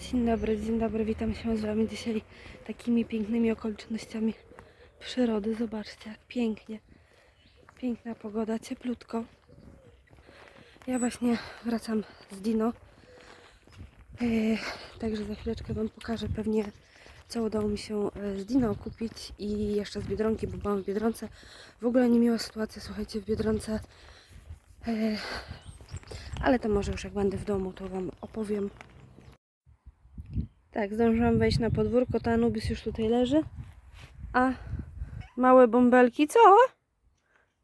Dzień dobry, dzień dobry, witam się z Wami dzisiaj takimi pięknymi okolicznościami przyrody. Zobaczcie, jak pięknie. Piękna pogoda, cieplutko. Ja właśnie wracam z Dino. Yy, także za chwileczkę Wam pokażę pewnie, co udało mi się e, z Dino kupić i jeszcze z Biedronki, bo byłam w Biedronce. W ogóle nie miała sytuacja, słuchajcie, w Biedronce. Yy, ale to może już jak będę w domu, to Wam opowiem. Tak, zdążyłam wejść na podwórko, ta Anubis już tutaj leży. A małe bąbelki, co?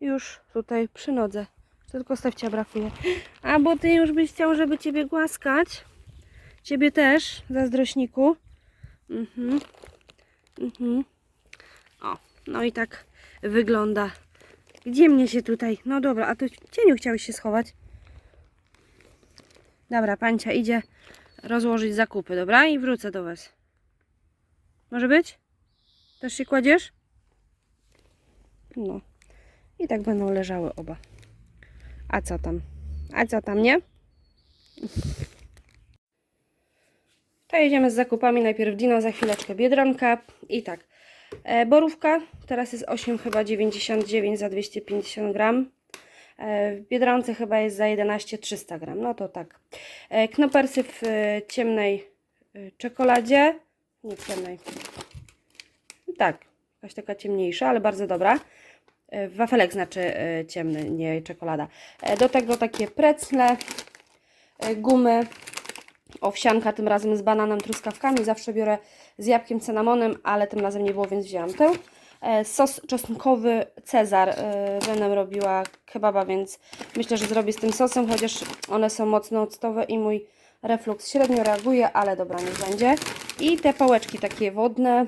Już tutaj przy nodze. Tylko stawcia brakuje. A bo ty już byś chciał, żeby ciebie głaskać. Ciebie też, zazdrośniku. Mhm. Mhm. O, no i tak wygląda. Gdzie mnie się tutaj? No dobra, a tu w cieniu chciałeś się schować. Dobra, pancia idzie rozłożyć zakupy, dobra? I wrócę do Was. Może być? Też się kładziesz? No. I tak będą leżały oba. A co tam? A co tam, nie? To jedziemy z zakupami. Najpierw Dino, za chwileczkę Biedronka. I tak. E, borówka teraz jest 8 chyba 99 za 250 gram. E, W Biedronce chyba jest za 11 300 gram. No to tak. E, Knopersy w e, ciemnej czekoladzie. Nie ciemnej. Tak, jakaś taka ciemniejsza, ale bardzo dobra. Wafelek znaczy ciemny, nie czekolada. Do tego takie precle, gumy, owsianka tym razem z bananem, truskawkami. Zawsze biorę z jabłkiem, cynamonem, ale tym razem nie było, więc wzięłam tę. E, Sos czosnkowy Cezar. e, Będę robiła kebaba, więc myślę, że zrobię z tym sosem, chociaż one są mocno octowe i mój reflux średnio reaguje, ale dobra, niech będzie. I te pałeczki takie wodne.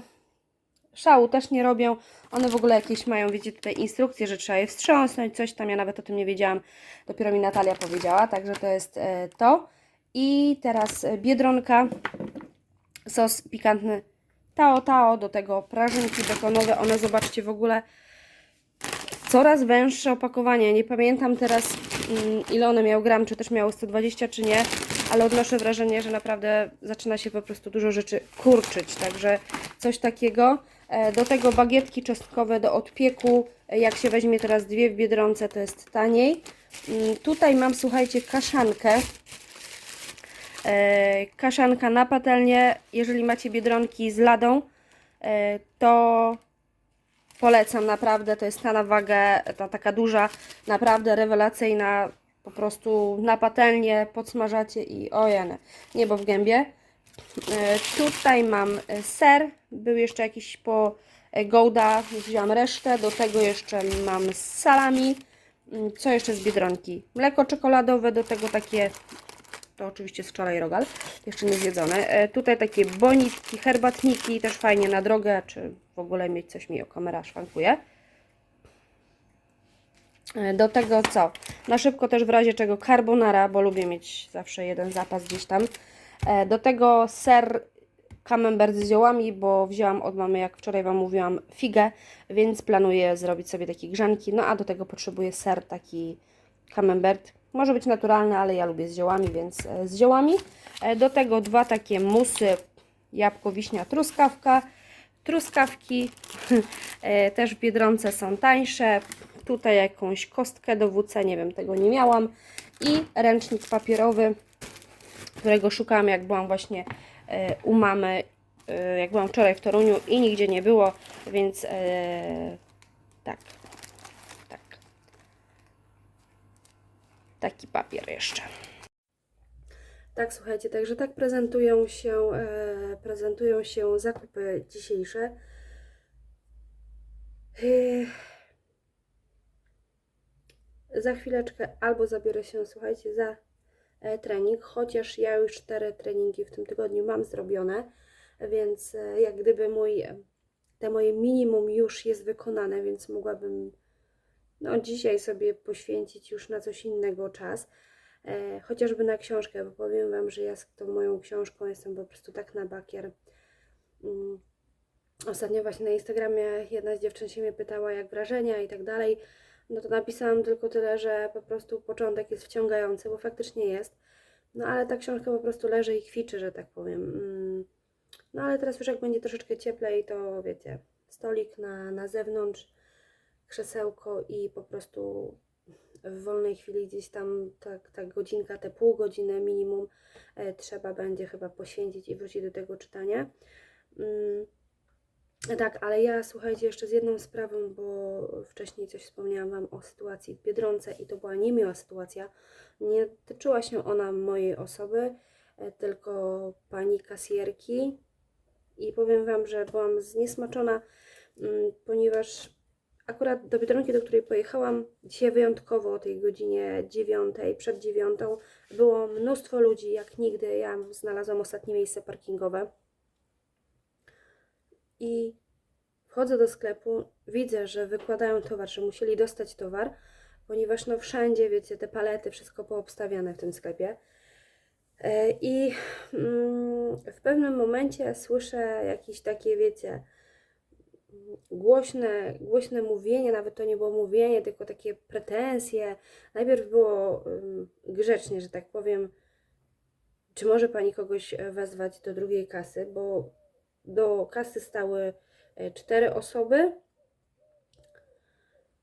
Szału też nie robią. One w ogóle jakieś mają, wiecie, tutaj instrukcje, że trzeba je wstrząsnąć, coś tam. Ja nawet o tym nie wiedziałam. Dopiero mi Natalia powiedziała, także to jest e, to. I teraz biedronka, sos pikantny Tao Tao, do tego prażynki bekonowe. One, zobaczcie, w ogóle coraz węższe opakowanie. Nie pamiętam teraz, mm, ile one miały gram, czy też miały 120, czy nie, ale odnoszę wrażenie, że naprawdę zaczyna się po prostu dużo rzeczy kurczyć. Także coś takiego. E, Do tego bagietki czosnkowe do odpieku. E, Jak się weźmie teraz dwie w biedronce, to jest taniej. Mm, Tutaj mam, słuchajcie, kaszankę. E, kaszanka na patelnię. Jeżeli macie biedronki z ladą, e, to polecam naprawdę. To jest ta na wagę, ta taka duża, naprawdę rewelacyjna. Po prostu na patelnię podsmażacie i ojene, niebo w gębie. E, Tutaj mam ser, był jeszcze jakiś po Gouda, wziąłam resztę, do tego jeszcze mam salami, Mm, co jeszcze z Biedronki? Mleko czekoladowe, do tego takie, to oczywiście z wczoraj rogal, jeszcze nie zjedzone. E, Tutaj takie bonitki, herbatniki, też fajnie na drogę, czy w ogóle mieć coś mi o kamera szwankuje. E, Do tego co? Na szybko też w razie czego carbonara, bo lubię mieć zawsze jeden zapas gdzieś tam. E, Do tego ser camembert z ziołami, bo wzięłam od mamy, jak wczoraj Wam mówiłam, figę, więc planuję zrobić sobie takie grzanki. No a do tego potrzebuję ser taki camembert. Może być naturalny, ale ja lubię z ziołami, więc e, z ziołami. E, Do tego dwa takie musy, jabłko, wiśnia, truskawka. Truskawki e, też w Biedronce są tańsze. Tutaj jakąś kostkę do WC, nie wiem, tego nie miałam. I ręcznik papierowy, którego szukałam jak byłam właśnie u mamy, jak byłam wczoraj w Toruniu i nigdzie nie było, więc tak. Taki papier jeszcze. Tak, słuchajcie, także tak prezentują się, e, prezentują się zakupy dzisiejsze. Yy. Za chwileczkę albo zabiorę się, słuchajcie, za e, trening, chociaż ja już cztery treningi w tym tygodniu mam zrobione, więc e, jak gdyby mój, e, te moje minimum już jest wykonane, więc mogłabym no, dzisiaj sobie poświęcić już na coś innego czas, e, chociażby na książkę, bo powiem Wam, że ja z tą moją książką jestem po prostu tak na bakier. Mm. Ostatnio właśnie na Instagramie jedna z dziewczyn się mnie pytała, jak wrażenia i tak dalej. No to napisałam tylko tyle, że po prostu początek jest wciągający, bo faktycznie jest. No ale ta książka po prostu leży i kwiczy, że tak powiem. Mm. No ale teraz już jak będzie troszeczkę cieplej, to wiecie, stolik na, na zewnątrz, krzesełko i po prostu w wolnej chwili gdzieś tam tak, ta godzinka, te pół godziny minimum e, trzeba będzie chyba poświęcić i wrócić do tego czytania. Mm, tak, ale ja słuchajcie jeszcze z jedną sprawą, bo wcześniej coś wspomniałam Wam o sytuacji w Biedronce i to była niemiła sytuacja. Nie tyczyła się ona mojej osoby, e, tylko pani kasjerki. I powiem Wam, że byłam zniesmaczona, mm, ponieważ akurat do Biedronki, do której pojechałam, dzisiaj wyjątkowo o tej godzinie dziewiątej, przed dziewiątą, było mnóstwo ludzi, jak nigdy. Ja znalazłam ostatnie miejsce parkingowe. I wchodzę do sklepu, widzę, że wykładają towar, że musieli dostać towar, ponieważ no wszędzie, wiecie, te palety, wszystko poobstawiane w tym sklepie. E, I mm, w pewnym momencie słyszę jakieś takie, wiecie, głośne, głośne mówienie, nawet to nie było mówienie, tylko takie pretensje. Najpierw było grzecznie, że tak powiem, czy może pani kogoś e, wezwać do drugiej kasy, bo do kasy stały e, cztery osoby,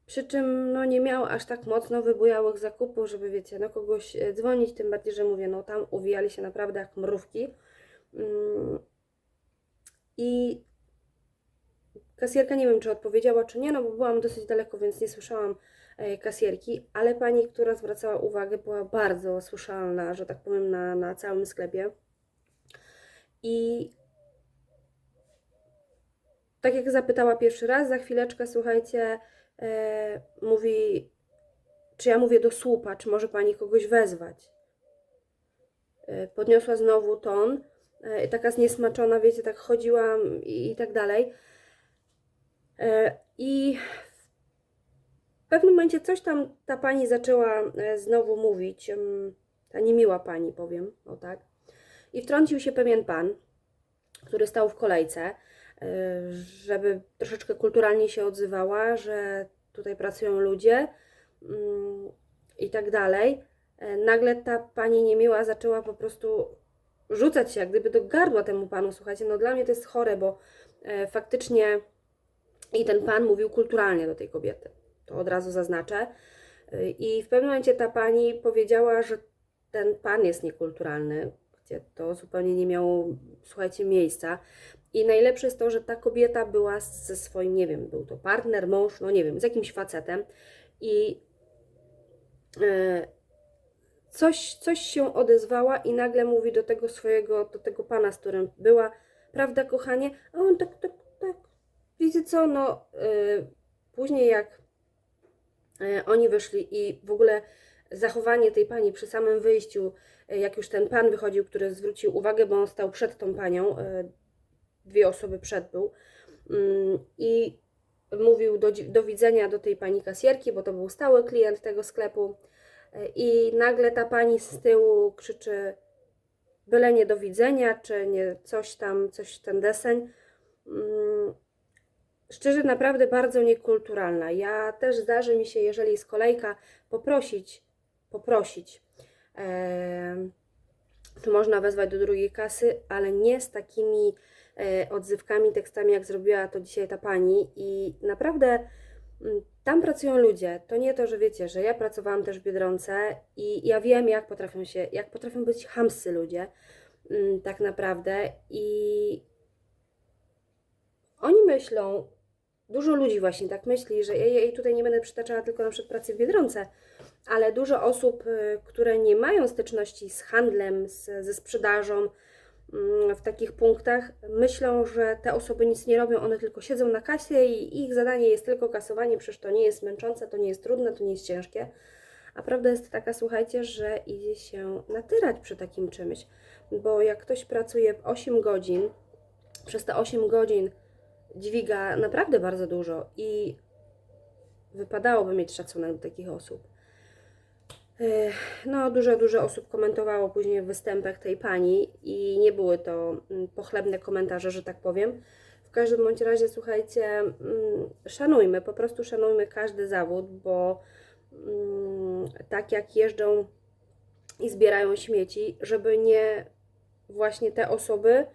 przy czym no, nie miało aż tak mocno wybujałych zakupów, żeby wiecie, no kogoś e, dzwonić, tym bardziej, że mówię, no tam uwijali się naprawdę jak mrówki. Ym, I kasjerka nie wiem, czy odpowiedziała, czy nie, no bo byłam dosyć daleko, więc nie słyszałam e, kasjerki, ale pani, która zwracała uwagę, była bardzo słyszalna, że tak powiem, na, na całym sklepie. I tak jak zapytała pierwszy raz, za chwileczkę, słuchajcie, e, mówi, czy ja mówię do słupa, czy może pani kogoś wezwać. E, podniosła znowu ton, e, taka zniesmaczona, wiecie, tak chodziłam i, i tak dalej. E, I w pewnym momencie coś tam ta pani zaczęła e, znowu mówić, em, ta niemiła pani, powiem, o tak. I wtrącił się pewien pan, który stał w kolejce, e, żeby troszeczkę kulturalnie się odzywała, że tutaj pracują ludzie mm, i tak dalej. Nagle ta pani niemiła zaczęła po prostu rzucać się jak gdyby do gardła temu panu. Słuchajcie, no dla mnie to jest chore, bo faktycznie i ten pan mówił kulturalnie do tej kobiety. To od razu zaznaczę. I w pewnym momencie ta pani powiedziała, że ten pan jest niekulturalny, gdzie to zupełnie nie miało, słuchajcie, miejsca. I najlepsze jest to, że ta kobieta była ze swoim, nie wiem, był to partner, mąż, no nie wiem, z jakimś facetem. I e, coś, coś się odezwała i nagle mówi do tego swojego, do tego pana, z którym była, prawda, kochanie? A on tak, tak, tak, wiecie co, no y, później jak y, oni wyszli i w ogóle zachowanie tej pani przy samym wyjściu, y, jak już ten pan wychodził, który zwrócił uwagę, bo on stał przed tą panią, dwie osoby przed był mm, i mówił do, do widzenia do tej pani kasjerki, bo to był stały klient tego sklepu i nagle ta pani z tyłu krzyczy byle nie do widzenia, czy nie coś tam, coś ten deseń. Mm, szczerze naprawdę bardzo niekulturalna. Ja też zdarzy mi się, jeżeli jest kolejka, poprosić, poprosić, e, czy można wezwać do drugiej kasy, ale nie z takimi e, odzywkami, tekstami, jak zrobiła to dzisiaj ta pani. I naprawdę mm, tam pracują ludzie. To nie to, że wiecie, że ja pracowałam też w Biedronce i ja wiem, jak potrafią się, jak potrafią być chamscy ludzie, mm, tak naprawdę. I oni myślą, dużo ludzi właśnie tak myśli, że ja jej tutaj nie będę przytaczała tylko na przykład pracy w Biedronce, ale dużo osób, y, które nie mają styczności z handlem, z, ze sprzedażą mm, w takich punktach, myślą, że te osoby nic nie robią, one tylko siedzą na kasie i ich zadanie jest tylko kasowanie, przecież to nie jest męczące, to nie jest trudne, to nie jest ciężkie. A prawda jest taka, słuchajcie, że idzie się natyrać przy takim czymś, bo jak ktoś pracuje 8 godzin, przez te 8 godzin dźwiga naprawdę bardzo dużo i wypadałoby mieć szacunek do takich osób. No, dużo, dużo osób komentowało później w występach tej pani i nie były to mm, pochlebne komentarze, że tak powiem. W każdym bądź razie, słuchajcie, mm, szanujmy, po prostu szanujmy każdy zawód, bo mm, tak jak jeżdżą i zbierają śmieci, żeby nie właśnie te osoby,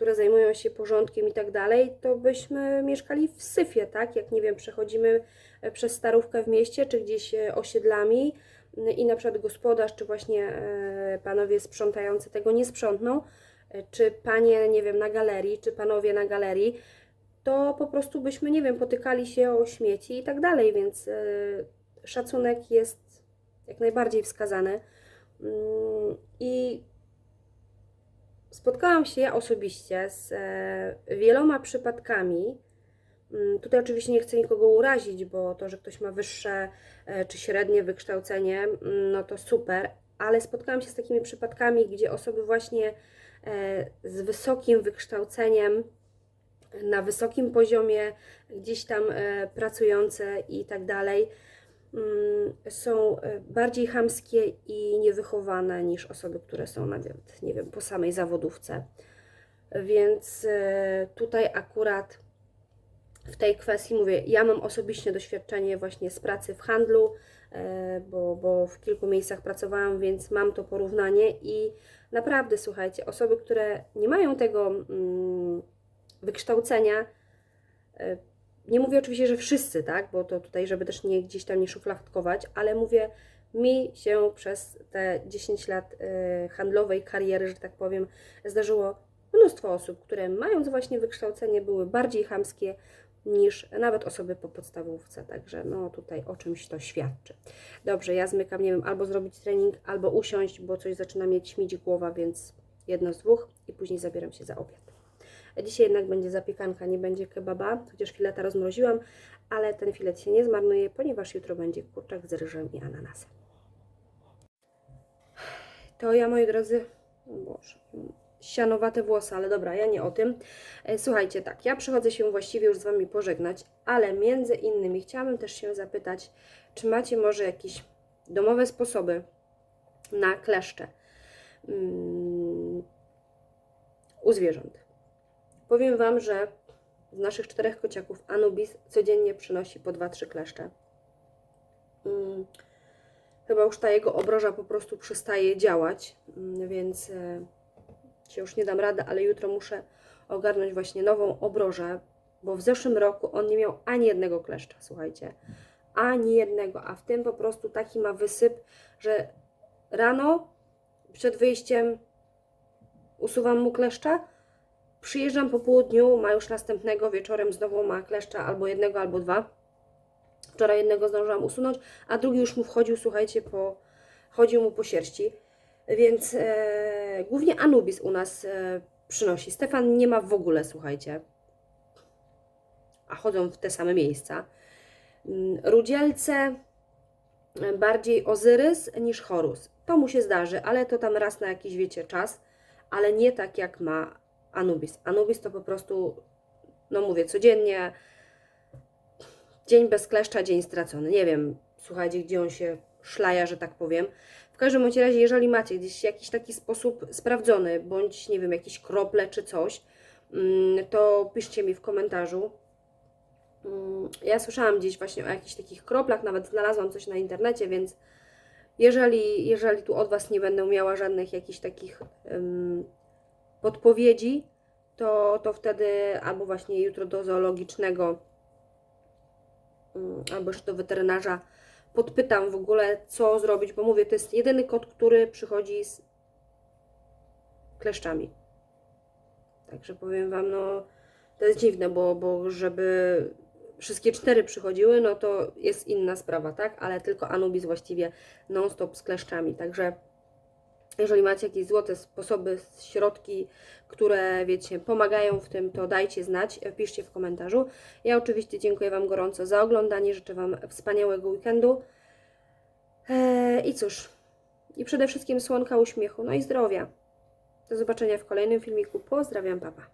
które zajmują się porządkiem i tak dalej, to byśmy mieszkali w syfie, tak? Jak nie wiem, przechodzimy e, przez starówkę w mieście, czy gdzieś e, osiedlami m, i na przykład gospodarz, czy właśnie e, panowie sprzątający tego nie sprzątną, czy panie, nie wiem, na galerii, czy panowie na galerii, to po prostu byśmy, nie wiem, potykali się o śmieci i tak dalej, więc szacunek jest jak najbardziej wskazany. Mm, I spotkałam się ja osobiście z e, wieloma przypadkami. Mm, Tutaj oczywiście nie chcę nikogo urazić, bo to, że ktoś ma wyższe e, czy średnie wykształcenie, mm, no to super, ale spotkałam się z takimi przypadkami, gdzie osoby właśnie e, z wysokim wykształceniem, na wysokim poziomie, gdzieś tam pracujące i tak dalej, są e, bardziej chamskie i niewychowane niż osoby, które są nawet, nie wiem, po samej zawodówce. Więc e, tutaj akurat w tej kwestii mówię, ja mam osobiście doświadczenie właśnie z pracy w handlu, e, bo, bo w kilku miejscach pracowałam, więc mam to porównanie i naprawdę słuchajcie, osoby, które nie mają tego mm, wykształcenia, nie mówię oczywiście, że wszyscy, tak, bo to tutaj, żeby też nie gdzieś tam nie szufladkować, ale mówię, mi się przez te 10 lat e, handlowej kariery, że tak powiem, zdarzyło mnóstwo osób, które mając właśnie wykształcenie, były bardziej chamskie niż nawet osoby po podstawówce. Także no tutaj o czymś to świadczy. Dobrze, ja zmykam, nie wiem, albo zrobić trening, albo usiąść, bo coś zaczyna mieć śmić głowa, więc jedno z dwóch i później zabieram się za obiad. Dzisiaj jednak będzie zapiekanka, nie będzie kebaba, chociaż fileta rozmroziłam, ale ten filet się nie zmarnuje, ponieważ jutro będzie kurczak z ryżem i ananasem. To ja, moi drodzy, Boże, sianowate włosy, ale dobra, ja nie o tym. E, Słuchajcie, tak, ja przychodzę się właściwie już z Wami pożegnać, ale między innymi chciałabym też się zapytać, czy macie może jakieś domowe sposoby na kleszcze mm, u zwierząt. Powiem Wam, że z naszych czterech kociaków Anubis codziennie przynosi po 2-3 kleszcze. Mm, Chyba już ta jego obroża po prostu przestaje działać, mm, więc e, się już nie dam rady, ale jutro muszę ogarnąć właśnie nową obrożę, bo w zeszłym roku on nie miał ani jednego kleszcza, słuchajcie. Ani jednego, a w tym po prostu taki ma wysyp, że rano przed wyjściem usuwam mu kleszcza, przyjeżdżam po południu, ma już następnego, wieczorem znowu ma kleszcza albo jednego, albo dwa. Wczoraj jednego zdążyłam usunąć, a drugi już mu wchodził, słuchajcie, po, chodził mu po sierści. Więc e, głównie Anubis u nas e, przynosi. Stefan nie ma w ogóle, słuchajcie. A chodzą w te same miejsca. Mm, Rudzielce bardziej Ozyrys niż Horus. To mu się zdarzy, ale to tam raz na jakiś, wiecie, czas. Ale nie tak jak ma Anubis. Anubis to po prostu, no mówię, codziennie dzień bez kleszcza, dzień stracony. Nie wiem, słuchajcie, gdzie on się szlaja, że tak powiem. W każdym bądź razie, jeżeli macie gdzieś jakiś taki sposób sprawdzony, bądź nie wiem, jakieś krople czy coś, mm, to piszcie mi w komentarzu. Mm, Ja słyszałam gdzieś właśnie o jakichś takich kroplach, nawet znalazłam coś na internecie, więc jeżeli, jeżeli tu od Was nie będę miała żadnych jakichś takich em, podpowiedzi, to, to wtedy albo właśnie jutro do zoologicznego mm, albo jeszcze do weterynarza podpytam w ogóle, co zrobić, bo mówię, to jest jedyny kot, który przychodzi z kleszczami. Także powiem Wam, no to jest dziwne, bo, bo żeby wszystkie cztery przychodziły, no to jest inna sprawa, tak? Ale tylko Anubis właściwie non-stop z kleszczami. Także jeżeli macie jakieś złote sposoby, środki, które wiecie, pomagają w tym, to dajcie znać, piszcie w komentarzu. Ja oczywiście dziękuję Wam gorąco za oglądanie, życzę Wam wspaniałego weekendu. Eee, I cóż, i przede wszystkim słonka uśmiechu, no i zdrowia. Do zobaczenia w kolejnym filmiku. Pozdrawiam, papa.